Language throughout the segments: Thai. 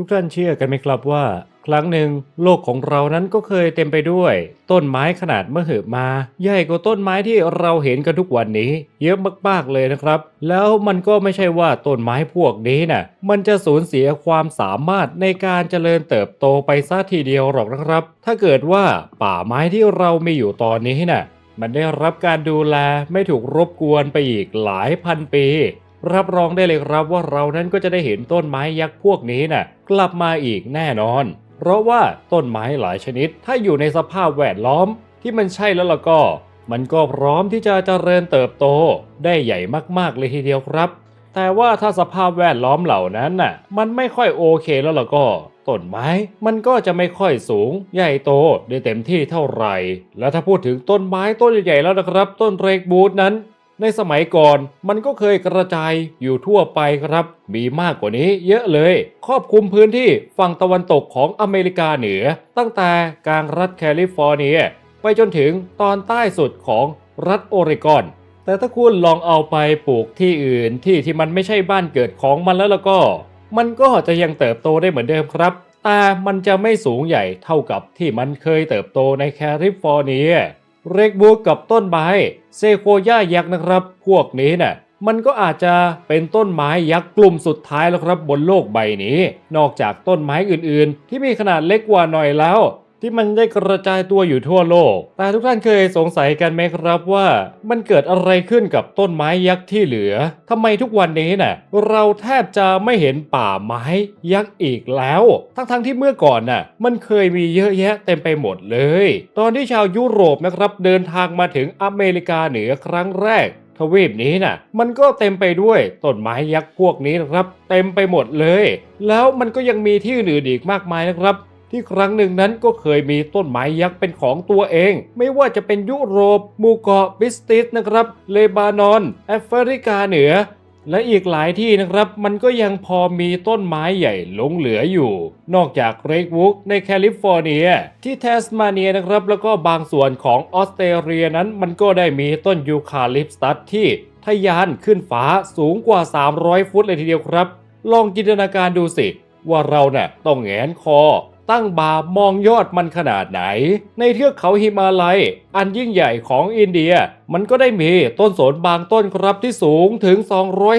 ทุกท่านเชื่อกันไหมครับว่า ครั้งหนึ่งโลกของเรานั้นก็เคยเต็มไปด้วย ต้นไม้ขนาดมหึมา ใหญ่กว่าต้นไม้ที่เราเห็นกันทุกวันนี้ เยอะมากๆเลยนะครับ แล้วมันก็ไม่ใช่ว่าต้นไม้พวกนี้น่ะมันจะสูญเสียความสามารถในการเจริญเติบโตไปซะทีเดียวหรอกนะครับ ถ้าเกิดว่าป่าไม้ที่เรามีอยู่ตอนนี้น่ะมันได้รับการดูแลไม่ถูกรบกวนไปอีกหลายพันปี รับรองได้เลยครับว่าเรานั้นก็จะได้เห็นต้นไม้ยักษ์พวกนี้น่ะกลับมาอีกแน่นอน เพราะว่าต้นไม้หลายชนิด ถ้าอยู่ในสภาพแวดล้อมที่มันใช่แล้วล่ะก็ มันก็พร้อมที่จะเจริญเติบโตได้ใหญ่มากๆเลยทีเดียวครับ แต่ว่าถ้าสภาพแวดล้อมเหล่านั้นน่ะ มันไม่ค่อยโอเคแล้วล่ะก็ต้นไม้มันก็จะไม่ค่อยสูง ใหญ่โตได้เต็มที่เท่าไหร่ แล้วถ้าพูดถึงต้นไม้ต้นใหญ่ๆแล้วนะครับ ต้นเรกบูดนั้น ในสมัยก่อนมันก็เคยกระจายอยู่ทั่วไปครับ มีมากกว่านี้เยอะเลย ครอบคลุมพื้นที่ฝั่งตะวันตกของอเมริกาเหนือ ตั้งแต่กลางรัฐแคลิฟอร์เนีย ไปจนถึงตอนใต้สุดของรัฐโอเรกอน แต่ถ้าคุณลองเอาไปปลูกที่อื่นที่ที่มันไม่ใช่บ้านเกิดของมันแล้วแล้วก็ มันก็จะยังเติบโตได้เหมือนเดิมครับแต่มันจะไม่สูงใหญ่เท่ากับที่มันเคยเติบโตในแคลิฟอร์เนีย เรกบัวกับต้นไม้เซโคย่ายักษ์นะครับ พวกนี้น่ะมันก็อาจจะเป็นต้นไม้ยักษ์กลุ่มสุดท้ายแล้วครับบนโลกใบนี้ นอกจากต้นไม้อื่นๆ ที่มีขนาดเล็กกว่าหน่อยแล้ว ที่มันได้กระจายตัวอยู่ทั่วโลก แต่ทุกท่านเคยสงสัยกันไหมครับว่า มันเกิดอะไรขึ้นกับต้นไม้ยักษ์ที่เหลือทำไมทุกวันนี้น่ะเราแทบจะไม่เห็นป่าไม้ยักษ์อีกแล้ว ทั้งๆที่เมื่อก่อนน่ะมันเคยมีเยอะแยะเต็มไปหมดเลย ตอนที่ชาวยุโรปนะครับเดินทางมาถึงอเมริกาเหนือครั้งแรกทวีปนี้น่ะมันก็เต็มไปด้วยต้นไม้ยักษ์พวกนี้นะครับ เต็มไปหมดเลย แล้วมันก็ยังมีที่อื่นอีกมากมายนะครับ ที่ครั้งหนึ่งนั้นก็เคยมีต้นไม้ยักษ์เป็นของตัวเอง ไม่ว่าจะเป็นยุโรปหมู่เกาะบิสติสนะครับ เลบานอน แอฟริกาเหนือ และอีกหลายที่นะครับ มันก็ยังพอมีต้นไม้ใหญ่หลงเหลืออยู่ นอกจากเรกวูกในแคลิฟอร์เนีย ที่เทสมาเนียนะครับ แล้วก็บางส่วนของออสเตรเลียนั้น มันก็ได้มีต้นยูคาลิปตัสที่ทะยานขึ้นฟ้าสูงกว่า 300 ฟุตเลยทีเดียวครับ ลองจินตนาการดูสิ ว่าเราเนะ่ะต้องแงนคอ ตั้งบามองยอดมันขนาดไหน ในเทือกเขาหิมาลัย อันยิ่งใหญ่ของอินเดีย มันก็ได้มีต้นสนบางต้นครับที่สูงถึง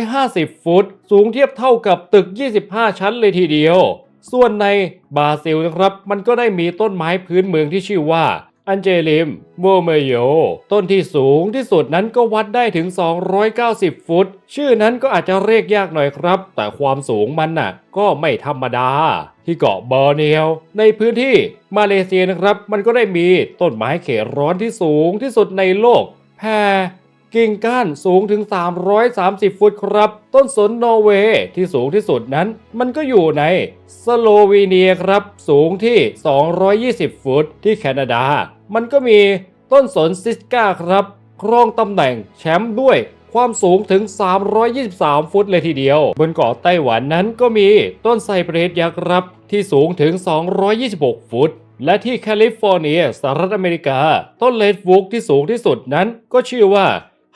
250 ฟุต สูงเทียบเท่ากับตึก 25 ชั้นเลยทีเดียว ส่วนในบราซิลนะครับ มันก็ได้มีต้นไม้พื้นเมืองที่ชื่อว่า อันเจลิมโมเมโย ต้นที่สูงที่สุดนั้นก็วัดได้ถึง 290 ฟุต ชื่อนั้นก็อาจจะเรียกยากหน่อยครับ แต่ความสูงมันน่ะ ก็ไม่ธรรมดา ที่เกาะบอร์เนียว ในพื้นที่มาเลเซียนะครับ มันก็ได้มีต้นไม้เขตร้อนที่สูงที่สุดในโลกแพรกิ่งก้านสูงถึง 330 ฟุตครับ ต้นสนนอร์เวย์ที่สูงที่สุดนั้น มันก็อยู่ในสโลวีเนียครับ สูงที่ 220 ฟุต ที่แคนาดา มันก็มีต้นสนซิสก้าครับครองตำแหน่งแชมป์ด้วยความสูงถึง 323 ฟุตเลยทีเดียว บนเกาะไต้หวันนั้นก็มีต้นไซเปรสยักษ์ครับที่สูงถึง 226 ฟุต และที่แคลิฟอร์เนียสหรัฐอเมริกา ต้นเลดวูกที่สูงที่สุดนั้นก็ชื่อว่า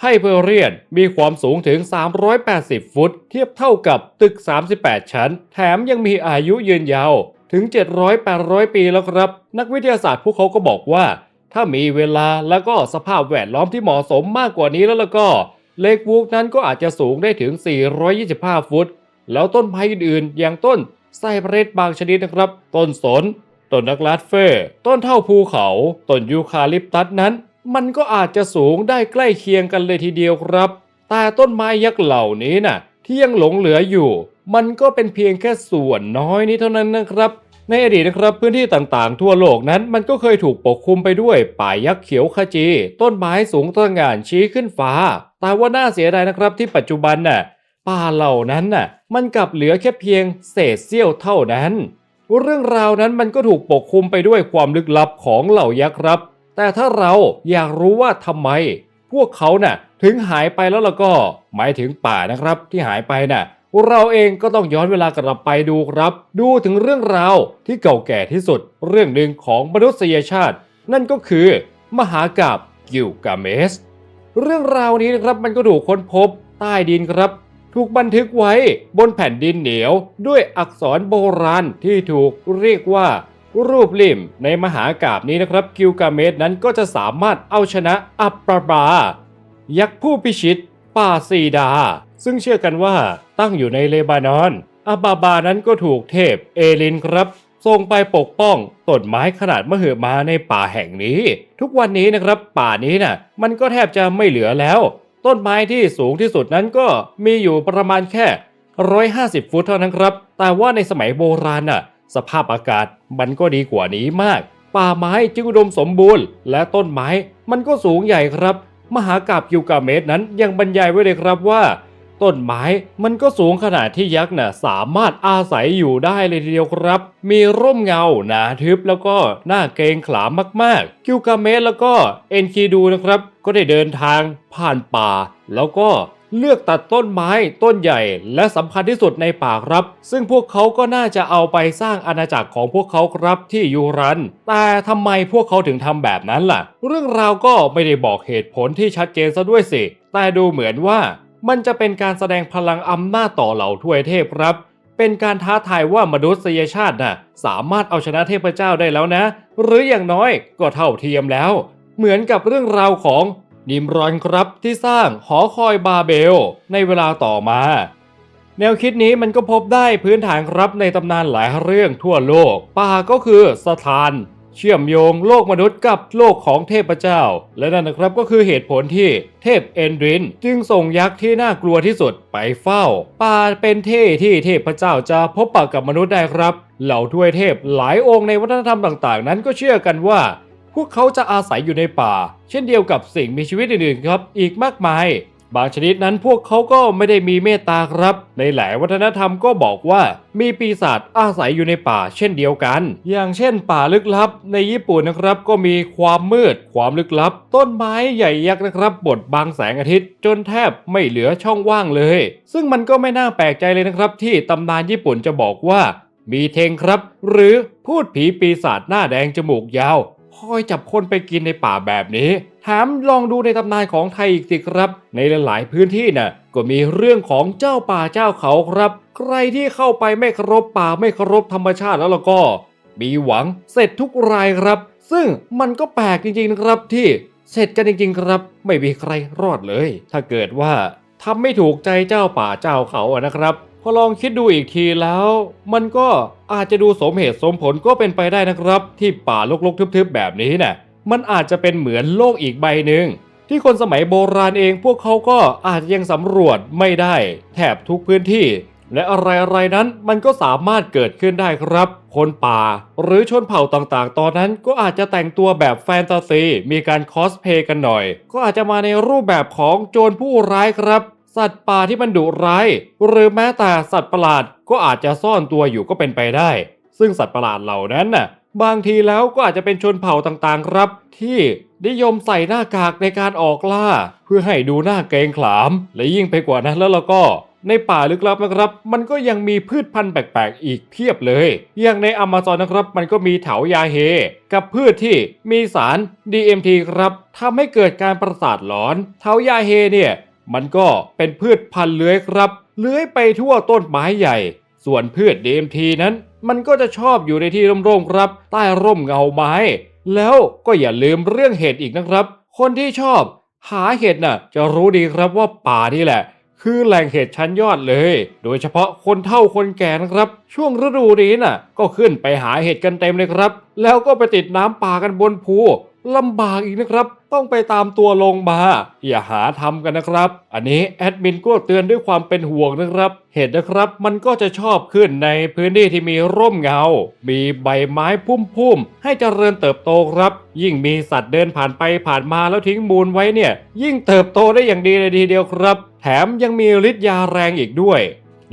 ไฮเปอร์เรียนมีความสูงถึง 380 ฟุต เทียบเท่ากับตึก 38 ชั้น แถมยังมีอายุยืนยาวถึง 700-800 ปีแล้วครับ นักวิทยาศาสตร์พวกเขาก็บอกว่า ถ้ามีเวลาแล้วก็สภาพแวดล้อมที่เหมาะสมมากกว่านี้แล้วแล้วก็เลกวูกนั้นก็อาจจะสูงได้ถึง 425 ฟุต แล้วต้นไม้อื่นๆ อย่างต้นไซเปรสบางชนิดนะครับ ต้นสน ต้นนักลาดเฟอต้นเท่าภูเขา ต้นยูคาลิปตัสนั้น มันก็อาจจะสูงได้ใกล้เคียงกันเลยทีเดียวครับ แต่ต้นไม้ยักษ์เหล่านี้น่ะ ที่ยังหลงเหลืออยู่ มันก็เป็นเพียงแค่ส่วนน้อยนี้เท่านั้นนะครับ ในอดีตนะครับพื้นที่ต่างๆ ทั่วโลกนั้นมันก็เคยถูกปกคลุมไปด้วยป่ายักษ์เขียวขจี ต้นไม้สูงตระหง่านชี้ขึ้นฟ้า แต่ว่าน่าเสียดายนะครับที่ปัจจุบันน่ะป่าเหล่านั้นน่ะมันกลับเหลือแค่เพียงเศษเสี้ยวเท่านั้น เรื่องราวนั้นมันก็ถูกปกคลุมไปด้วยความลึกลับของเหล่ายักษ์ครับ แต่ถ้าเราอยากรู้ว่าทำไม พวกเขาน่ะถึงหายไปแล้วล่ะก็ หมายถึงป่านะครับที่หายไปน่ะ เราเองก็ต้องย้อนเวลากลับไปดูครับ ดูถึงเรื่องราวที่เก่าแก่ที่สุด เรื่องหนึ่งของมนุษยชาติ นั่นก็คือ มหากาบกิลกาเมส เรื่องราวนี้นะครับมันก็ถูกค้นพบใต้ดินครับ ถูกบันทึกไว้บนแผ่นดินเหนียว ด้วยอักษรโบราณที่ถูกเรียกว่ารูปลิ่มในมหากาบนี้นะครับกิลกาเมสนั้นก็จะสามารถเอาชนะอัปปาบายักษ์ผู้พิชิต ป่าซีดา ซึ่งเชื่อกันว่าตั้งอยู่ในเลบานอน อาบาบานั้นก็ถูกเทพเอลินครับส่งไปปกป้องต้นไม้ขนาดมหึมาในป่าแห่งนี้ ทุกวันนี้นะครับป่านี้น่ะมันก็แทบจะไม่เหลือแล้ว ต้นไม้ที่สูงที่สุดนั้นก็มีอยู่ประมาณแค่ 150 ฟุตเท่านั้นครับ แต่ว่าในสมัยโบราณน่ะสภาพอากาศมันก็ดีกว่านี้มาก ป่าไม้จึงอุดมสมบูรณ์ และต้นไม้มันก็สูงใหญ่ครับ มหากาบกิลกาเมสนั้นยังบรรยายไว้เลยครับว่า ต้นไม้มันก็สูงขนาดที่ยักษ์น่ะสามารถอาศัยอยู่ได้เลยทีเดียวครับ มีร่มเงาหนาทึบแล้วก็หน้าเกรงขลามมากๆ กิลกาเมสแล้วก็เอ็นคีดูนะครับ ก็ได้เดินทางผ่านป่า แล้วก็ เลือกตัดต้นไม้ต้นใหญ่และสำคัญที่สุดในป่าครับ ซึ่งพวกเขาก็น่าจะเอาไปสร้างอาณาจักรของพวกเขาครับที่ยูรัน แต่ทำไมพวกเขาถึงทำแบบนั้นล่ะ เรื่องราวก็ไม่ได้บอกเหตุผลที่ชัดเจนซะด้วยสิ แต่ดูเหมือนว่ามันจะเป็นการแสดงพลังอำนาจต่อเหล่าทวยเทพครับ เป็นการท้าทายว่ามนุษยชาติน่ะสามารถเอาชนะเทพเจ้าได้แล้วนะ หรืออย่างน้อยก็เท่าเทียมแล้ว เหมือนกับเรื่องราวของ นิมรอนครับที่สร้างหอคอยบาเบลในเวลาต่อมา แนวคิดนี้มันก็พบได้พื้นฐานครับในตำนานหลายเรื่องทั่วโลก ป่าก็คือสถาน เชื่อมโยงโลกมนุษย์กับโลกของเทพเจ้า และนั่นนะครับก็คือเหตุผลที่เทพเอนดริน จึงส่งยักษ์ที่น่ากลัวที่สุดไปเฝ้า ป่าเป็นที่ที่เทพเจ้าจะพบปะกับมนุษย์ได้ครับ เหล่าทวยเทพหลายองค์ในวัฒนธรรมต่างๆ นั้นก็เชื่อกันว่า พวกเขาจะอาศัยอยู่ในป่า เช่นเดียวกับสิ่งมีชีวิตอื่นๆครับ อีกมากมาย บางชนิดนั้นพวกเขาก็ไม่ได้มีเมตตาครับ ในหลายวัฒนธรรมก็บอกว่า มีปีศาจอาศัยอยู่ในป่า เช่นเดียวกัน อย่างเช่น ป่าลึกลับ ในญี่ปุ่นนะครับ ก็มีความมืด ความลึกลับ ต้นไม้ใหญ่ยักษ์นะครับบดบังแสงอาทิตย์ จนแทบไม่เหลือช่องว่างเลย ซึ่งมันก็ไม่น่าแปลกใจเลยนะครับ ที่ตำนานญี่ปุ่นจะบอกว่ามีเทงครับ หรือพูดผีปีศาจหน้าแดงจมูกยาว คอยจับคนไปกินในป่าแบบนี้ ถามลองดูในตำนานของไทยอีกสิครับ ในหลาย ๆ พื้นที่น่ะก็มีเรื่องของเจ้าป่าเจ้าเขาครับ ใครที่เข้าไปไม่เคารพป่าไม่เคารพธรรมชาติแล้วล่ะก็ มีหวังเสร็จทุกรายครับ ซึ่งมันก็แปลกจริง ๆ ครับที่เสร็จกันจริง ๆ ครับ ไม่มีใครรอดเลย ถ้าเกิดว่าทำไม่ถูกใจเจ้าป่าเจ้าเขาอะนะครับ อลองคิดดูอีกทีแล้ว มันก็อาจจะดูสมเหตุสมผลก็เป็นไปได้นะครับ ที่ป่ารกๆทึบๆแบบนี้น่ะมันอาจจะเป็นเหมือนโลกอีกใบหนึ่งที่คนสมัยโบราณเองพวกเขาก็อาจจะยังสำรวจไม่ได้แทบทุกพื้นที่ และอะไรๆนั้นมันก็สามารถเกิดขึ้นได้ครับ คนป่า หรือชนเผ่าต่างๆ ตอนนั้นก็อาจจะแต่งตัวแบบแฟนตาซีมีการคอสเพลย์กันหน่อย ก็อาจจะมาในรูปแบบของโจรผู้ร้ายครับ สัตว์ป่าที่มันดุร้าย หรือแม้แต่สัตว์ประหลาดก็อาจจะซ่อนตัวอยู่ก็เป็นไปได้ ซึ่งสัตว์ประหลาดเหล่านั้นน่ะบางทีแล้วก็อาจจะเป็นชนเผ่าต่างๆครับ ที่นิยมใส่หน้ากากในการออกล่า เพื่อให้ดูหน้าเกรงขลาม และยิ่งไปกว่านั้นแล้วเราก็ในป่าลึกลับนะครับ มันก็ยังมีพืชพันธุ์แปลกๆ อีกเพียบเลย อย่างในอเมซอนนะครับ มันก็มีเถายาเฮ กับพืชที่มีสาร DMT ครับทำให้เกิดการประสาทหลอน เถายาเฮเนี่ย มันก็เป็นพืชพันธุ์เลื้อยครับ เลื้อยไปทั่วต้นไม้ใหญ่ ส่วนพืช DMT นั้น มันก็จะชอบอยู่ในที่ร่มๆครับ ใต้ร่มเงาไม้ แล้วก็อย่าลืมเรื่องเห็ดอีกนะครับ คนที่ชอบ หาเห็ดน่ะ จะรู้ดีครับว่าป่านี่แหละ คือแหล่งเห็ดชั้นยอดเลย โดยเฉพาะคนเฒ่าคนแก่นะครับ ช่วงฤดูนี้น่ะ ก็ขึ้นไปหาเห็ดกันเต็มเลยครับ แล้วก็ไปติดน้ำป่ากันบนภู ลำบากอีกนะครับ ต้องไปตามตัวลงมา อย่าหาทำกันนะครับ อันนี้แอดมินก็เตือนด้วยความเป็นห่วงนะครับ เห็ดนะครับมันก็จะชอบขึ้นในพื้นที่ที่มีร่มเงา มีใบไม้พุ่มๆ ให้เจริญเติบโตครับ ยิ่งมีสัตว์เดินผ่านไปผ่านมาแล้วทิ้งมูลไว้เนี่ย ยิ่งเติบโตได้อย่างดีเลยทีเดียวครับ แถมยังมีฤทธิ์ยาแรงอีกด้วย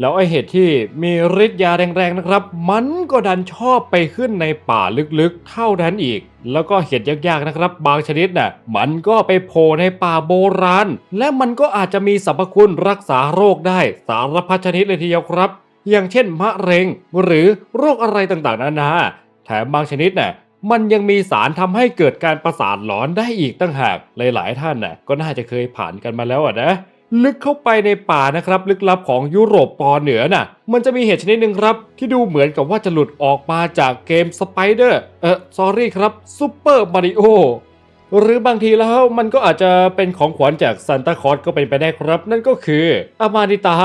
แล้วไอเห็ดที่มีฤทธิ์ยาแรงๆนะครับ มันก็ดันชอบไปขึ้นในป่าลึกๆ เท่านั้นอีก แล้วก็เห็ดยากๆนะครับ บางชนิดน่ะมันก็ไปโผล่ในป่าโบราณ และมันก็อาจจะมีสรรพคุณรักษาโรคได้สารพัดชนิดเลยทีเดียวครับ อย่างเช่นมะเร็งหรือโรคอะไรต่างๆนานาแถมบางชนิดน่ะมันยังมีสารทำให้เกิดการประสาทหลอนได้อีกตั้งหากหลายๆท่านน่ะก็น่าจะเคยผ่านกันมาแล้วอะนะ ลึกเข้าไปในป่านะครับ ลึกลับของยุโรปตอนเหนือน่ะ มันจะมีเห็ดชนิดหนึ่งครับ ที่ดูเหมือนกับว่าจะหลุดออกมาจากเกมสไปเดอร์เออสอรี่ครับซูเปอร์มาริโอหรือบางทีแล้วมันก็อาจจะเป็นของขวัญจากซันตาคลอสก็เป็นไปได้ครับ นั่นก็คืออามาดิตา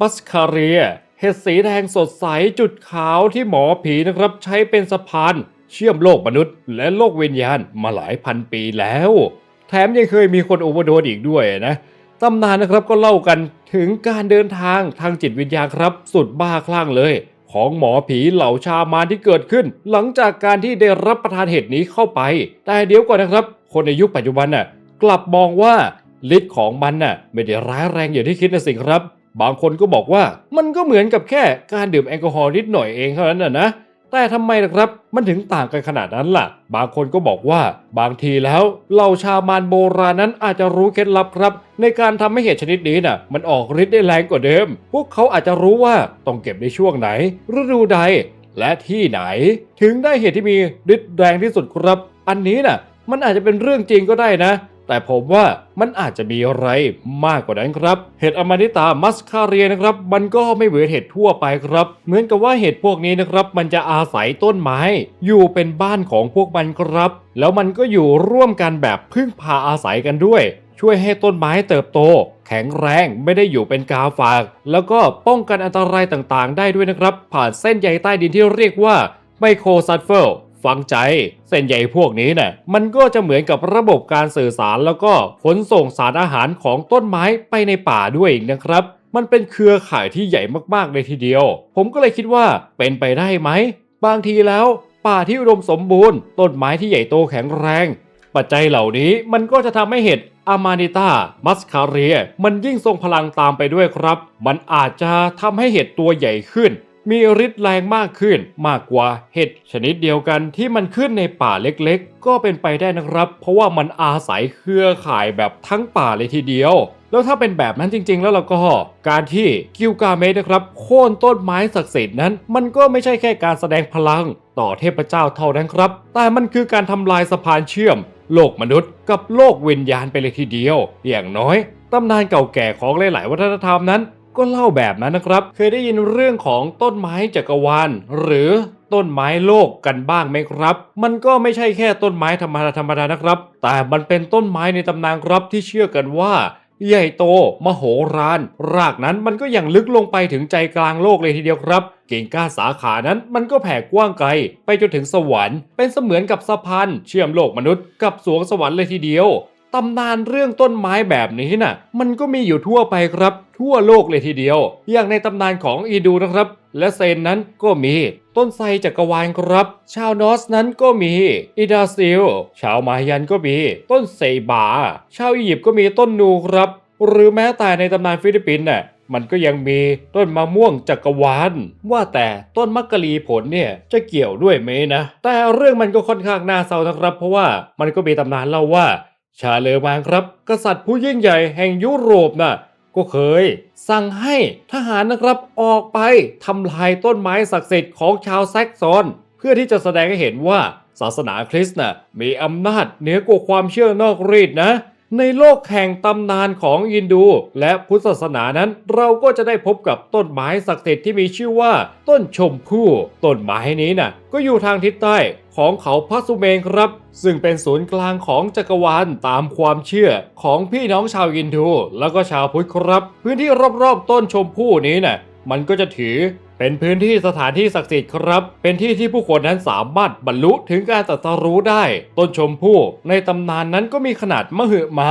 บัสคาเรียเห็ดสีแดงสดใสจุดขาวที่หมอผีนะครับ ใช้เป็นสะพานเชื่อมโลกมนุษย์ และโลกวิญญาณมาหลายพันปีแล้ว แถมยังเคยมีคนโอเวอร์โดสอีกด้วยนะ ตำนานนะครับก็เล่ากันถึงการเดินทางทางจิตวิญญาณครับ สุดบ้าคลั่งเลย ของหมอผีเหล่าชามารที่เกิดขึ้น หลังจากการที่ได้รับประทานเห็ดนี้เข้าไป แต่เดี๋ยวก่อนนะครับ คนในยุคปัจจุบันน่ะกลับมองว่าฤทธิ์ของมันน่ะไม่ได้ร้ายแรงอย่างที่คิดนะสิครับ บางคนก็บอกว่ามันก็เหมือนกับแค่การดื่มแอลกอฮอล์นิดหน่อยเองเท่านั้นน่ะนะ แต่ทำไมละครับ มันถึงต่างกันขนาดนั้นล่ะ บางคนก็บอกว่าบางทีแล้วเหล่าชาวมารโบราณนั้นอาจจะรู้เคล็ดลับครับ ในการทำให้เห็ดชนิดนี้น่ะ มันออกฤทธิ์ได้แรงกว่าเดิม พวกเขาอาจจะรู้ว่าต้องเก็บในช่วงไหน ฤดูใด และที่ไหน ถึงได้เห็ดที่มีฤทธิ์แรงที่สุดครับ อันนี้น่ะ มันอาจจะเป็นเรื่องจริงก็ได้นะ แต่ผมว่ามันอาจจะมีอะไรมากกว่านั้นครับ เห็ดอมานิตามัสคาเรียนะครับ มันก็ไม่เหมือนเห็ดทั่วไปครับ เหมือนกับว่าเห็ดพวกนี้นะครับ มันจะอาศัยต้นไม้ อยู่เป็นบ้านของพวกมันครับ แล้วมันก็อยู่ร่วมกันแบบพึ่งพาอาศัยกันด้วย ช่วยให้ต้นไม้เติบโต แข็งแรงไม่ได้อยู่เป็นกาฝาก แล้วก็ป้องกันอันตรายต่างๆ ได้ด้วยนะครับ ผ่านเส้นใยใต้ดินที่เรียกว่าไมโครซัลเฟอร์ ฟังใจ เส้นใยพวกนี้น่ะมันก็จะเหมือนกับระบบการสื่อสารแล้วก็ขนส่งสารอาหารของต้นไม้ไปในป่าด้วยอีกนะครับ มันเป็นเครือข่ายที่ใหญ่มากๆเลยทีเดียว ผมก็เลยคิดว่าเป็นไปได้ไหม บางทีแล้ว ป่าที่อุดมสมบูรณ์ต้นไม้ที่ใหญ่โตแข็งแรง ปัจจัยเหล่านี้มันก็จะทำให้เห็ดอามานิตามัสคาเรีย มันยิ่งทรงพลังตามไปด้วยครับ มันอาจจะทำให้เห็ดตัวใหญ่ขึ้น มีฤทธิ์แรงมากขึ้นมากกว่าเห็ดชนิดเดียวกันที่มันขึ้นในป่าเล็กๆ ก็เป็นไปได้นะครับ เพราะว่ามันอาศัยเครือข่ายแบบทั้งป่าเลยทีเดียว แล้วถ้าเป็นแบบนั้นจริง ๆ แล้วเราก็ การที่กิลกาเมสนะครับโค่นต้นไม้ศักดิ์สิทธิ์นั้น มันก็ไม่ใช่แค่การแสดงพลัง ต่อเทพเจ้าเท่านั้นครับ แต่มันคือการทำลายสะพานเชื่อม โลกมนุษย์ กับโลกวิญญาณไปเลยทีเดียว อย่างน้อยตำนานเก่าแก่ของหลาย ๆ วัฒนธรรมนั้น ก็เล่าแบบนั้นนะครับ เคยได้ยินเรื่องของต้นไม้จักรวาล หรือต้นไม้โลกกันบ้างไหมครับ มันก็ไม่ใช่แค่ต้นไม้ธรรมดาธรรมดานะครับ แต่มันเป็นต้นไม้ในตำนานครับที่เชื่อกันว่าใหญ่โต มโหฬารรากนั้นมันก็ยังลึกลงไปถึงใจกลางโลกเลยทีเดียวครับกิ่งก้านสาขานั้นมันก็แผ่กว้างไกล ไปจนถึงสวรรค์ เป็นเสมือนกับสะพานเชื่อมโลกมนุษย์กับสวงสวรรค์เลยทีเดียว ตำนานเรื่องต้นไม้แบบนี้น่ะ มันก็มีอยู่ทั่วไปครับ ทั่วโลกเลยทีเดียว อย่างในตำนานของอีดูนะครับ และเซนนั้นก็มี ต้นไทรจักรวาลครับ ชาวนอสนั้นก็มีอิดาซิล ชาวมายันก็มี ต้นเซบา ชาวอียิปต์ก็มีต้นนูครับ หรือแม้แต่ในตำนานฟิลิปปินส์น่ะมันก็ยังมีต้นมะม่วงจักรวาล ว่าแต่ต้นมักกะลีผลเนี่ยจะเกี่ยวด้วยไหมนะ แต่เรื่องมันก็ค่อนข้างน่าเศร้านะครับ เพราะว่ามันก็มีตำนานเล่าว่า ชาเลอมานครับ กษัตริย์ผู้ยิ่งใหญ่แห่งยุโรปน่ะก็เคย สั่งให้ทหารนะครับออกไปทำลายต้นไม้ศักดิ์สิทธิ์ของชาวแซกซอน เพื่อที่จะแสดงให้เห็นว่าศาสนาคริสต์น่ะมีอำนาจเหนือกว่าความเชื่อนอกรีดนะ ในโลกแห่งตำนานของอินดู และพุทธศาสนานั้น เราก็จะได้พบกับต้นไม้ศักดิ์สิทธิ์ที่มีชื่อว่า ต้นชมพู่ต้นไม้นี้น่ะ ก็อยู่ทางทิศใต้ ของเขาพระสุเมนครับ ซึ่งเป็นศูนย์กลางของจักรวาลตามความเชื่อของพี่น้องชาวอินดูแล้วก็ชาวพุทธครับ พื้นที่รอบๆต้นชมพู่นี้น่ะมันก็จะถือเป็นพื้นที่สถานที่ศักดิ์สิทธิ์ครับ เป็นที่ที่ผู้คนนั้นสามารถบรรลุถึงการตรัสรู้ได้ ต้นชมพู่ในตำนานนั้นก็มีขนาดมหึมา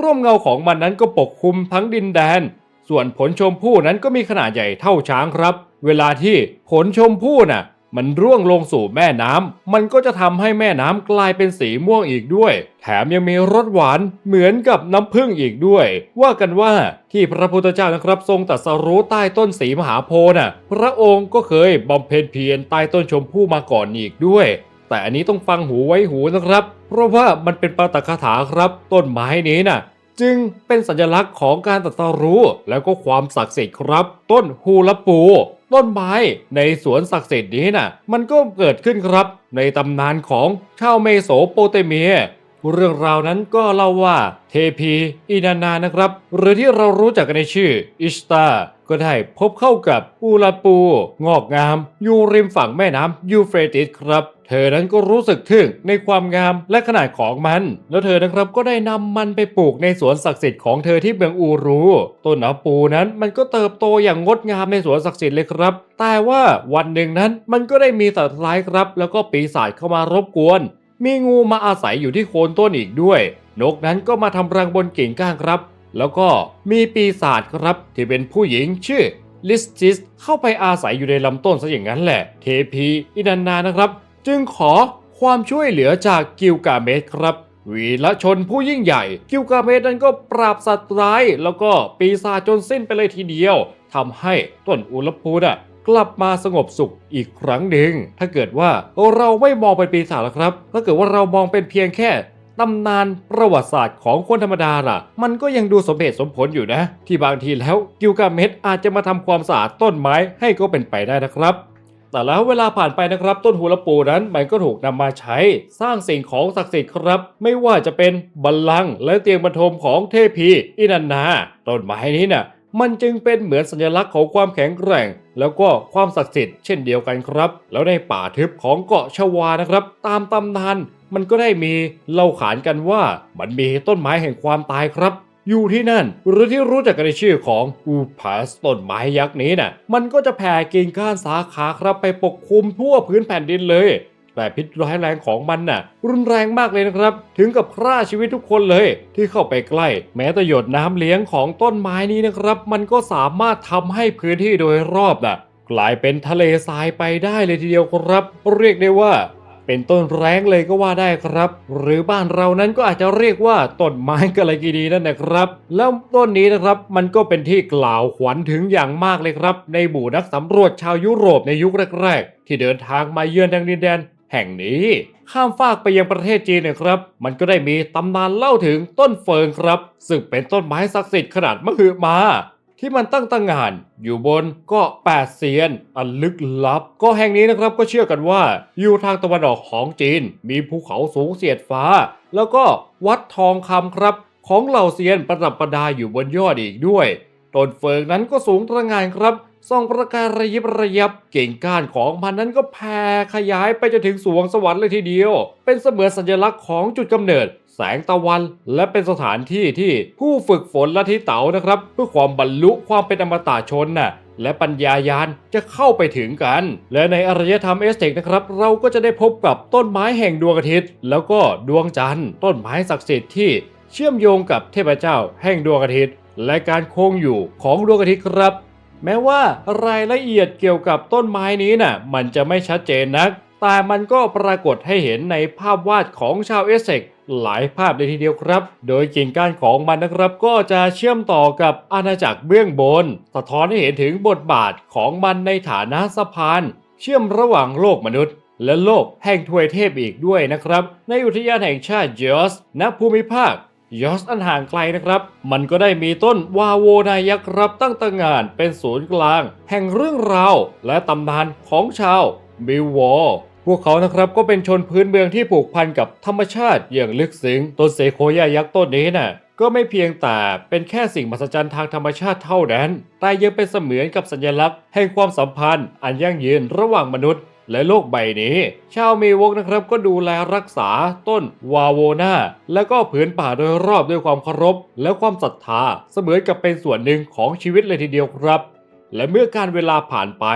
ร่มเงาของมันนั้นก็ปกคลุมทั้งดินแดน ส่วนผลชมพู่นั้นก็มีขนาดใหญ่เท่าช้างครับ เวลาที่ผลชมพู่น่ะ มันร่วงลงสู่แม่น้ำ มันก็จะทำให้แม่น้ำกลายเป็นสีม่วงอีกด้วย แถมยังมีรสหวานเหมือนกับน้ำผึ้งอีกด้วย ว่ากันว่าที่พระพุทธเจ้านะครับทรงตรัสรู้ใต้ต้นสีมหาโพธิ์น่ะ พระองค์ก็เคยบำเพ็ญเพียรใต้ต้นชมพู่มาก่อนอีกด้วยแต่อันนี้ต้องฟังหูไว้หูนะครับ เพราะว่ามันเป็นปาตกถาครับ ต้นไม้นี้น่ะ จึงเป็นสัญลักษณ์ของการตรัสรู้แล้วก็ความศักดิ์สิทธิ์ครับ ต้นฮูลปู ต้นไม้ในสวนศักดิ์สิทธิ์นี้น่ะ มันก็เกิดขึ้นครับ ในตำนานของชาวเมโสโปเตเมียเรื่องราวนั้นก็เล่าว่าเทพีอินานานะครับ หรือที่เรารู้จักกันในชื่ออิสตาก็ได้พบเข้ากับอูลาปู งอกงาม อยู่ริมฝั่งแม่น้ำยูเฟรติสครับ ธอนั้นก็รู้สึกทึ่งในความงามและขนาดของมัน แล้วเธอนะครับก็ได้นำมันไปปลูกในสวนศักดิ์สิทธิ์ของเธอที่เมืองอูรูต้นอาปูนั้นมันก็เติบโตอย่างงดงามในสวนศักดิ์สิทธิ์เลยครับ แต่ว่าวันหนึ่งนั้นมันก็ได้มีสัตว์ร้ายครับ แล้วก็ปีศาจเข้ามารบกวน มีงูมาอาศัยอยู่ที่โคนต้นอีกด้วย นกนั้นก็มาทำรังบนกิ่งก้านครับ แล้วก็มีปีศาจครับ ที่เป็นผู้หญิงชื่อลิสจิสเข้าไปอาศัยอยู่ในลำต้นซะอย่างนั้นแหละ เทพีอินันนานะครับ จึงขอความช่วยเหลือจากกิลกาเมสครับวีรชนผู้ยิ่งใหญ่ กิลกาเมสนั้นก็ปราบสัตว์ร้าย แล้วก็ปีศาจจนสิ้นไปเลยทีเดียวทำให้ต้นอุลพูดอะกลับมาสงบสุขอีกครั้งหนึ่ง ถ้าเกิดว่าเราไม่มองเป็นปีศาจแล้วครับ ถ้าเกิดว่าเรามองเป็นเพียงแค่ตำนานประวัติศาสตร์ของคนธรรมดาล่ะ มันก็ยังดูสมเหตุสมผลอยู่นะ ที่บางทีแล้วกิลกาเมสอาจจะมาทำความสะอาดต้นไม้ให้ก็เป็นไปได้นะครับ แต่แล้วเวลาผ่านไปนะครับ ต้นหูละปูนั้นมันก็ถูกนำมาใช้สร้างสิ่งของศักดิ์สิทธิ์ครับ ไม่ว่าจะเป็นบัลลังก์และเตียงบรรทมของเทพีอินันนาต้นไม้นี้น่ะมันจึงเป็นเหมือนสัญลักษณ์ของความแข็งแกร่ง แล้วก็ความศักดิ์สิทธิ์เช่นเดียวกันครับ แล้วในป่าทึบของเกาะชวานะครับ ตามตำนานมันก็ได้มีเล่าขานกันว่ามันมีต้นไม้แห่งความตายครับ อยู่ที่นั่น หรือที่รู้จักกันในชื่อของอูพัสต้นไม้ยักษ์นี้น่ะ มันก็จะแผ่กิ่งก้านสาขาครับไปปกคลุมทั่วพื้นแผ่นดินเลย แต่พิษร้ายแรงของมันน่ะ รุนแรงมากเลยนะครับ ถึงกับฆ่าชีวิตทุกคนเลย ที่เข้าไปใกล้ แม้แต่หยดน้ำเลี้ยงของต้นไม้นี้นะครับ มันก็สามารถทำให้พื้นที่โดยรอบน่ะ กลายเป็นทะเลทรายไปได้เลยทีเดียวครับ เรียกได้ว่า เป็นต้นแรงเลยก็ว่าได้ครับ หรือบ้านเรานั้นก็อาจจะเรียกว่าต้นไม้กะละกีดีนั่นนะครับ แล้วต้นนี้นะครับมันก็เป็นที่กล่าวขวัญถึงอย่างมากเลยครับ ในหมู่นักสำรวจชาวยุโรปในยุคแรก ๆ ที่เดินทางมาเยือนทางดินแดนแห่งนี้ ข้ามฟากไปยังประเทศจีนเนยครับ มันก็ได้มีตำนานเล่าถึงต้นเฟิงครับ ซึ่งเป็นต้นไม้ศักดิ์สิทธิ์ขนาดมหึมา ที่มันตั้งตางานอยู่บนเกาะแปดเซียน อันลึกลับเก็แห่งนี้นะครับก็เชื่อกันว่าอยู่ทางตะวันออกของจีน มีภูเขาสูงเสียดฟ้า แล้วก็วัดทองคำครับ ของเหล่าเซียนประดับประดาอยู่บนยอดอีกด้วยต้นเฟิงนั้นก็สูงตระหงานครับส่องประกายระยิบระยับเก่งก้านของมันนั้นก็แผ่ขยายไปจนถึงสวงสวรรค์เลยทีเดียว เป็นเสมือนสัญลักษณ์ของจุดกำเนิด แสงตะวัน และเป็นสถานที่ที่ผู้ฝึกฝนลัทธิเต๋านะครับ เพื่อความบรรลุความเป็นอมตะชนน่ะและปัญญายานจะเข้าไปถึงกัน และในอารยธรรมเอสเต็กนะครับ เราก็จะได้พบกับต้นไม้แห่งดวงอาทิตย์ แล้วก็ดวงจันทร์ ต้นไม้ศักดิ์สิทธิ์ที่เชื่อมโยงกับเทพเจ้าแห่งดวงอาทิตย์ และการคงอยู่ของดวงอาทิตย์ครับ แม้ว่ารายละเอียดเกี่ยวกับต้นไม้นี้น่ะมันจะไม่ชัดเจนนัก แต่มันก็ปรากฏให้เห็นในภาพวาดของชาวเอสเซก หลายภาพเลยทีเดียวครับ โดยกิ่งก้านของมันนะครับ ก็จะเชื่อมต่อกับอาณาจักรเบื้องบน สะท้อนให้เห็นถึงบทบาทของมันในฐานะสะพาน เชื่อมระหว่างโลกมนุษย์ และโลกแห่งทวยเทพอีกด้วยนะครับ ในอุทยานแห่งชาติยอสณภูมิภาคยอสอันห่างไกลนะครับ มันก็ได้มีต้นวาโวนายักษ์ครับตั้งตางานเป็นศูนย์กลาง แห่งเรื่องราว และตำนานของชาวบิววอ พวกเขานะครับก็เป็นชนพื้นเมืองที่ผูกพันกับธรรมชาติอย่างลึกซึ้งต้นเซโคยายักษ์ต้นนี้น่ะก็ไม่เพียงแต่เป็นแค่สิ่งมหัศจรรย์ทางธรรมชาติเท่านั้น แต่ยังเป็นเสมือนกับสัญลักษณ์แห่งความสัมพันธ์ อันยั่งยืนระหว่างมนุษย์ และโลกใบนี้ ชาวเมวกนะครับก็ดูแลรักษาต้นวาโวนาและก็ผืนป่าโดยรอบด้วยความเคารพ และความศรัทธาเสมือนกับเป็นส่วนหนึ่งของชีวิตเลยทีเดียวครับ และเมื่อการเวลาผ่านไป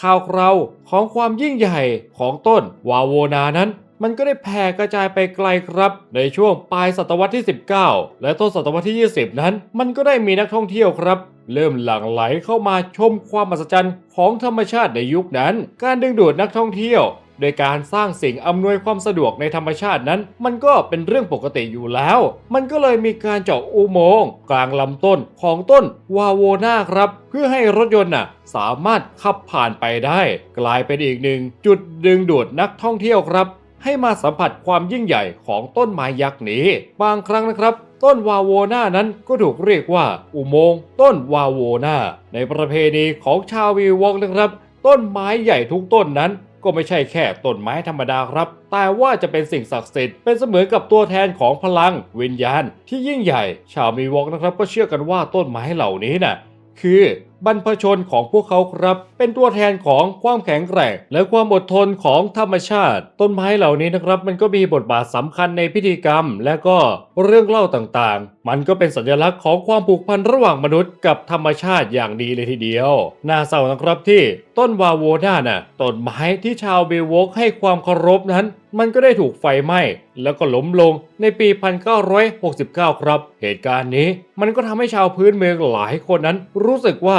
ข่าวคราวของความยิ่งใหญ่ของต้นวาโวนานั้นมันก็ได้แผ่กระจายไปไกลครับ ในช่วงปลายศตวรรษที่ 19 และต้นศตวรรษที่ 20 นั้น มันก็ได้มีนักท่องเที่ยวครับ เริ่มหลั่งไหลเข้ามาชมความมหัศจรรย์ของธรรมชาติในยุคนั้น การดึงดูดนักท่องเที่ยว โดยการสร้างสิ่งอำนวยความสะดวกในธรรมชาตินั้น มันก็เป็นเรื่องปกติอยู่แล้ว มันก็เลยมีการเจาะอุโมงค์กลางลำต้นของต้นวาโวนาครับ เพื่อให้รถยนต์น่ะสามารถขับผ่านไปได้ กลายเป็นอีกหนึ่งจุดดึงดูดนักท่องเที่ยวครับ ให้มาสัมผัสความยิ่งใหญ่ของต้นไม้ยักษ์นี้ บางครั้งนะครับต้นวาโวนานั้นก็ถูกเรียกว่า อุโมงค์ต้นวาโวนาในประเพณีของชาววีวอกนะครับ ต้นไม้ใหญ่ทุกต้นนั้น ก็ไม่ใช่แค่ต้นไม้ธรรมดาครับ แต่ว่าจะเป็นสิ่งศักดิ์สิทธิ์เป็นเสมือนกับตัวแทนของพลังวิญญาณ ที่ยิ่งใหญ่ ชาวมีวอกนะครับก็เชื่อกันว่าต้นไม้เหล่านี้น่ะคือ บรรพชนของพวกเขาครับ เป็นตัวแทนของความแข็งแกร่ง และความอดทนของธรรมชาติ ต้นไม้เหล่านี้นะครับ มันก็มีบทบาทสำคัญในพิธีกรรม และก็เรื่องเล่าต่างๆ มันก็เป็นสัญลักษณ์ของความผูกพันระหว่างมนุษย์กับธรรมชาติอย่างดีเลยทีเดียว น่าเศร้านะครับที่ต้นวาโวด้าน่ะต้นไม้ที่ชาวเบลวกให้ความเคารพนั้นมันก็ได้ถูกไฟไหม้ แล้วก็ล้มลงในปี 1969 ครับ เหตุการณ์นี้มันก็ทำให้ชาวพื้นเมืองหลายคนนั้นรู้สึกว่า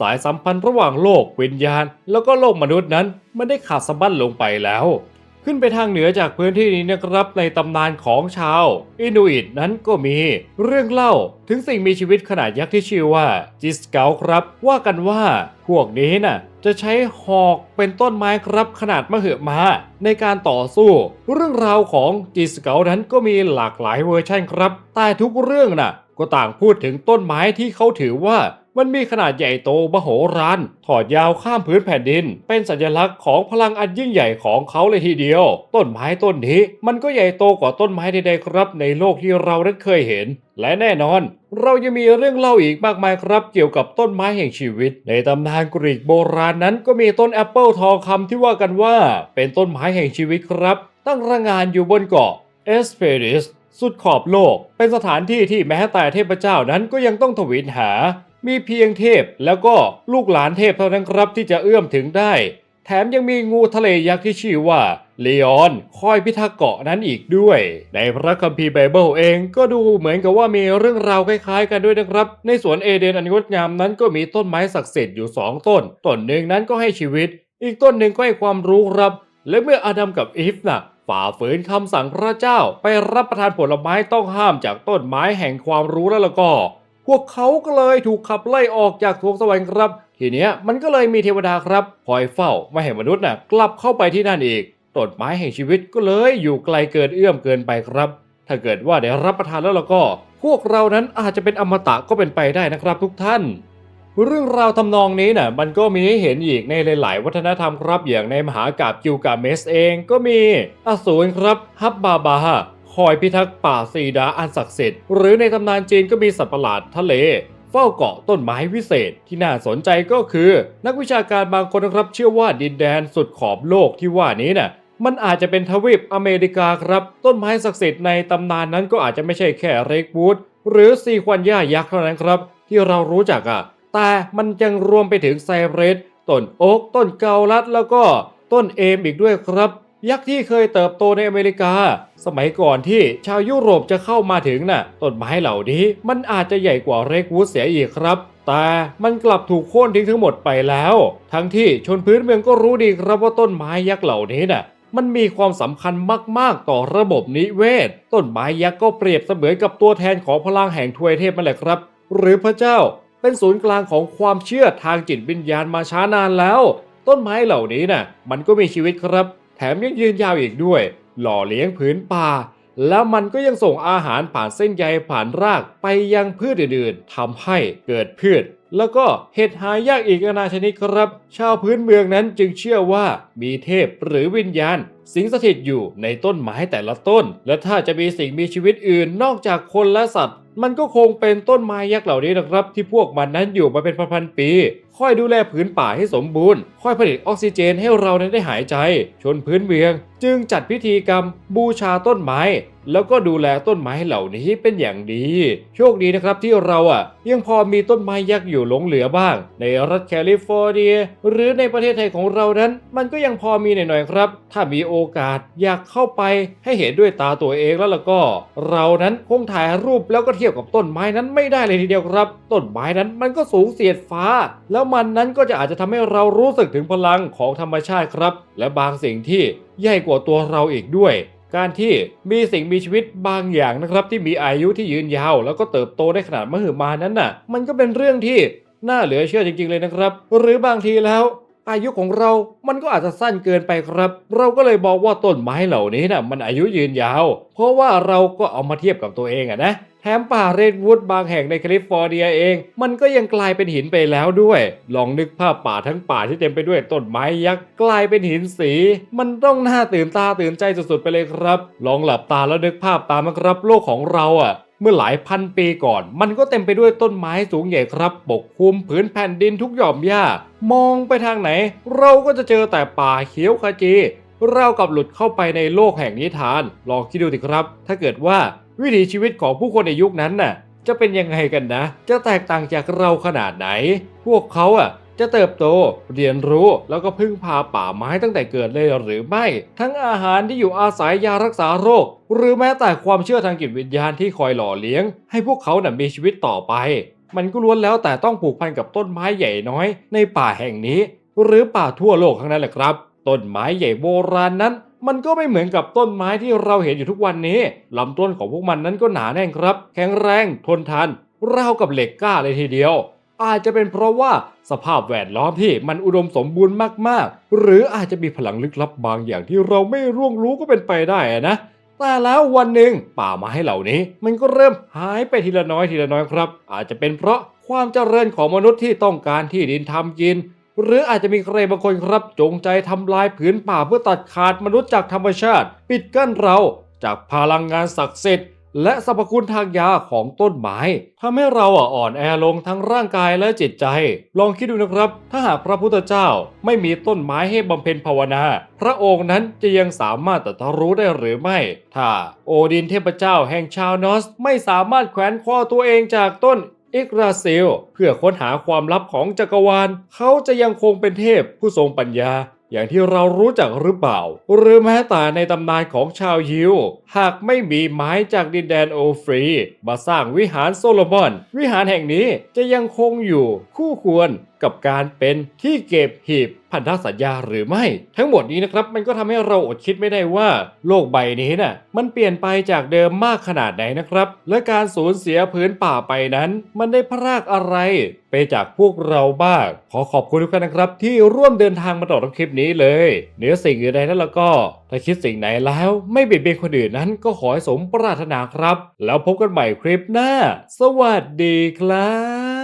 สายสัมพันธ์ระหว่างโลกวิญญาณ แล้วก็โลกมนุษย์นั้นมันได้ขาดสะบั้นลงไปแล้ว ขึ้นไปทางเหนือจากพื้นที่นี้นะครับในตำนานของชาว อินูอิตนั้นก็มีเรื่องเล่าถึงสิ่งมีชีวิตขนาดยักษ์ที่ชื่อว่าจิสเกลครับ ว่ากันว่าพวกนี้น่ะจะใช้หอกเป็นต้นไม้ครับขนาดมะเหึมาในการต่อสู้ เรื่องราวของจิสเกลนั้นก็มีหลากหลายเวอร์ชันครับ แต่ทุกเรื่องน่ะก็ต่างพูดถึงต้นไม้ที่เขาถือว่ามันมีขนาดใหญ่โตมโหฬารถอดยาวข้ามพื้นแผ่นดิน เป็นสัญลักษณ์ของพลังอันยิ่งใหญ่ของเขาเลยทีเดียว ต้นไม้ต้นนี้มันก็ใหญ่โตกว่าต้นไม้ใดๆครับ ในโลกที่เรานั้นเคยเห็น และแน่นอน เรายังมีเรื่องเล่าอีกมากมายครับ เกี่ยวกับต้นไม้แห่งชีวิต ในตำนานกรีกโบราณนั้นก็มีต้นแอปเปิลทองคำที่ว่ากันว่า เป็นต้นไม้แห่งชีวิตครับ ตั้งระงานอยู่บนเกาะเอสเพริสสุดขอบโลก เป็นสถานที่ที่แม้แต่เทพเจ้านั้นก็ยังต้องทวินหา มีเพียงเทพแล้วก็ลูกหลานเทพเท่านั้นครับที่จะเอื้อมถึงได้ แถมยังมีงูทะเลยักษ์ที่ชื่อว่าเลออนคอยพิทักษ์เกาะนั้นอีกด้วย ในพระคัมภีร์ไบเบิลเองก็ดูเหมือนกับว่ามีเรื่องราวคล้ายๆ กันด้วยนะครับ ในสวนเอเดนอันงดงามนั้นก็มีต้นไม้ศักดิ์สิทธิ์อยู่ 2 ต้น ต้นหนึ่งนั้นก็ให้ชีวิต อีกต้นหนึ่งก็ให้ความรู้ครับ และเมื่ออาดัมกับอีฟน่ะฝ่าฝืนคำสั่งพระเจ้าไปรับประทานผลไม้ต้องห้ามจากต้นไม้แห่งความรู้แล้วละก็ วกเขาก็เลยถูกขับไล่ออกจากสวงสวรรค์ครับ ทีเนี้ยมันก็เลยมีเทวดาครับคอยเฝ้าไม่ให้มนุษย์น่ะกลับเข้าไปที่นั่นอีกต้นไม้แห่งชีวิตก็เลยอยู่ไกลเกินเอื้อมเกินไปครับ ถ้าเกิดว่าได้รับประทานแล้วล่ะก็ พวกเรานั้นอาจจะเป็นอมตะก็เป็นไปได้นะครับทุกท่าน เรื่องราวทำนองนี้น่ะมันก็มีให้เห็นอีกในหลาย ๆ วัฒนธรรมครับ อย่างในมหากาบกิลกาเมสเองก็มีอสูรครับฮับบาบา คอยพิทักษ์ป่าซีดาอันศักดิ์สิทธิ์หรือในตำนานจีนก็มีสัตว์ประหลาดทะเล เฝ้าเกาะต้นไม้วิเศษที่น่าสนใจก็คือ นักวิชาการบางคนนะครับเชื่อว่าดินแดนสุดขอบโลกที่ว่านี้น่ะมันอาจจะเป็นทวีปอเมริกาครับ ต้นไม้ศักดิ์สิทธิ์ในตำนานนั้นก็อาจจะไม่ใช่แค่เรกวูดหรือซีควันย่ายักษ์เท่านั้นครับ ที่เรารู้จักอะแต่มันยังรวมไปถึงไซเรสต้นโอ๊กต้นเกาลัดแล้วก็ต้นเอมอีกด้วยครับ ยักษ์ที่เคยเติบโตในอเมริกา สมัยก่อนที่ชาวยุโรปจะเข้ามาถึงน่ะต้นไม้เหล่านี้มันอาจจะใหญ่กว่าเรกวูดเสียอีกครับ แต่มันกลับถูกโค่นทิ้งทั้งหมดไปแล้ว ทั้งที่ชนพื้นเมืองก็รู้ดีครับว่าต้นไม้ยักษ์เหล่านี้น่ะมันมีความสำคัญมาก ๆ ต่อระบบนิเวศ ต้นไม้ยักษ์ก็เปรียบเสมือนกับตัวแทนของพลังแห่งทวยเทพนั่นแหละครับ หรือพระเจ้าเป็นศูนย์กลางของความเชื่อทางจิตวิญญาณมาช้านานแล้ว ต้นไม้เหล่านี้น่ะมันก็มีชีวิตครับ แถมยังยืนยาวอีกด้วย หล่อเลี้ยงผืนป่า แล้วมันก็ยังส่งอาหารผ่านเส้นใยผ่านรากไปยังพืชอื่นๆทำให้เกิดพืช แล้วก็เห็ดหายากอีกนานาชนิดครับ ชาวพื้นเมืองนั้นจึงเชื่อว่ามีเทพหรือวิญญาณ สิงสถิตอยู่ในต้นไม้แต่ละต้น และถ้าจะมีสิ่งมีชีวิตอื่นนอกจากคนและสัตว์มันก็คงเป็นต้นไม้ยักษ์เหล่านี้นะครับ ที่พวกมันนั้นอยู่มาเป็นพันๆปี คอยดูแลผืนป่าให้สมบูรณ์คอยผลิตออกซิเจนให้เรานั้นได้หายใจ ชนพื้นเมือง จึงจัดพิธีกรรมบูชาต้นไม้ แล้วก็ดูแลต้นไม้เหล่านี้เป็นอย่างดี โชคดีนะครับที่เราอะ ยังพอมีต้นไม้ยักษ์อยู่หลงเหลือบ้าง ในรัฐแคลิฟอร์เนีย หรือในประเทศไทยของเรานั้น มันก็ยังพอมีหน่อยๆครับ ถ้ามีโอกาสอยากเข้าไปให้เห็นด้วยตาตัวเองแล้วล่ะก็ เรานั้นคงถ่ายรูปแล้วก็เทียบกับต้นไม้นั้นไม่ได้เลยทีเดียวครับ ต้นไม้นั้นมันก็สูงเสียดฟ้าแล้วมันนั้นก็จะอาจจะทำให้เรารู้สึกถึงพลังของธรรมชาติครับ และบางสิ่งที่ใหญ่กว่าตัวเราอีกด้วย การที่มีสิ่งมีชีวิตบางอย่างนะครับ ที่มีอายุที่ยืนยาว แล้วก็เติบโตได้ขนาดมหึมานั้นน่ะ มันก็เป็นเรื่องที่น่าเหลือเชื่อจริง ๆ เลยนะครับ หรือบางทีแล้ว อายุของเรา มันก็อาจจะสั้นเกินไปครับ เราก็เลยบอกว่าต้นไม้เหล่านี้น่ะมันอายุยืนยาว เพราะว่าเราก็เอามาเทียบกับตัวเองอะนะ แถมป่าเรดวูดบางแห่งในแคลิฟอร์เนียเอง มันก็ยังกลายเป็นหินไปแล้วด้วย ลองนึกภาพป่าทั้งป่าที่เต็มไปด้วยต้นไม้ยักษ์กลายเป็นหินสี มันต้องน่าตื่นตาตื่นใจสุดๆไปเลยครับ ลองหลับตาแล้วนึกภาพตามนะครับโลกของเราอะเมื่อหลายพันปีก่อน มันก็เต็มไปด้วยต้นไม้สูงใหญ่ครับ ปกคลุมผืนแผ่นดินทุกหย่อมหญ้า มองไปทางไหน เราก็จะเจอแต่ป่าเขียวขจีเรากับหลุดเข้าไปในโลกแห่งนิทาน ลองคิดดูสิครับ ถ้าเกิดว่า วิถีชีวิตของผู้คนในยุคนั้นน่ะ จะเป็นยังไงกันนะ จะแตกต่างจากเราขนาดไหน พวกเขาอะจะเติบโตเรียนรู้แล้วก็พึ่งพาป่าไม้ตั้งแต่เกิดเลยหรือไม่ ทั้งอาหารที่อยู่อาศัยยารักษาโรค หรือแม้แต่ความเชื่อทางจิตวิญญาณที่คอยหล่อเลี้ยง ให้พวกเขาน่ะมีชีวิตต่อไป มันก็ล้วนแล้วแต่ต้องผูกพันกับต้นไม้ใหญ่น้อย ในป่าแห่งนี้ หรือป่าทั่วโลกทั้งนั้นแหละครับ ต้นไม้ใหญ่โบราณนั้น มันก็ไม่เหมือนกับต้นไม้ที่เราเห็นอยู่ทุกวันนี้ลำต้นของพวกมันนั้นก็หนาแน่นครับ แข็งแรงทนทานราวกับเหล็กกล้าเลยทีเดียว อาจจะเป็นเพราะว่าสภาพแวดล้อมที่มันอุดมสมบูรณ์มากๆ หรืออาจจะมีพลังลึกลับบางอย่างที่เราไม่ร่วงรู้ก็เป็นไปได้นะแต่แล้ววันหนึ่งป่าไม้เหล่านี้ มันก็เริ่มหายไปทีละน้อยทีละน้อยครับ อาจจะเป็นเพราะความเจริญของมนุษย์ที่ต้องการที่ดินทำกิน หรืออาจจะมีใครบางคนครับจงใจทำลายผืนป่าเพื่อตัดขาดมนุษย์จากธรรมชาติ ปิดกั้นเราจากพลังงานศักดิ์สิทธิ์และสรรพคุณทางยาของต้นไม้ทำให้เราอะอ่อนแอลงทั้งร่างกายและจิตใจ ลองคิดดูนะครับ ถ้าหากพระพุทธเจ้าไม่มีต้นไม้ให้บำเพ็ญภาวนา พระองค์นั้นจะยังสามารถตรัสรู้ได้หรือไม่ ถ้าโอดินเทพเจ้าแห่งชาวนอส ไม่สามารถแขวนคอตัวเองจากต้น อิกราเซลเพื่อค้นหาความลับของจักรวาล เขาจะยังคงเป็นเทพผู้ทรงปัญญา อย่างที่เรารู้จักหรือเปล่า หรือแม้แต่ในตำนานของชาวยิว หากไม่มีไม้จากดินแดนโอฟรี มาสร้างวิหารโซโลมอน วิหารแห่งนี้จะยังคงอยู่คู่ควร กับการเป็นที่เก็บหีบพันธสัญญาหรือไม่ ทั้งหมดนี้นะครับมันก็ทำให้เราอดคิดไม่ได้ว่า โลกใบนี้น่ะมันเปลี่ยนไปจากเดิมมากขนาดไหนนะครับ และการสูญเสียพื้นป่าไปนั้น มันได้พรากอะไร ไปจากพวกเราบ้าง ขอขอบคุณทุกท่านนะครับ ที่ร่วมเดินทางมาต่อรับคลิปนี้เลยเหนือสิ่งอื่นใดนั้นแล้วก็ถ้าคิดสิ่งไหนแล้ว ไม่เบียดเบียนคนอื่นนั้น ก็ขอให้สมปรารถนาครับ แล้วพบกันใหม่คลิปหน้า สวัสดีครับ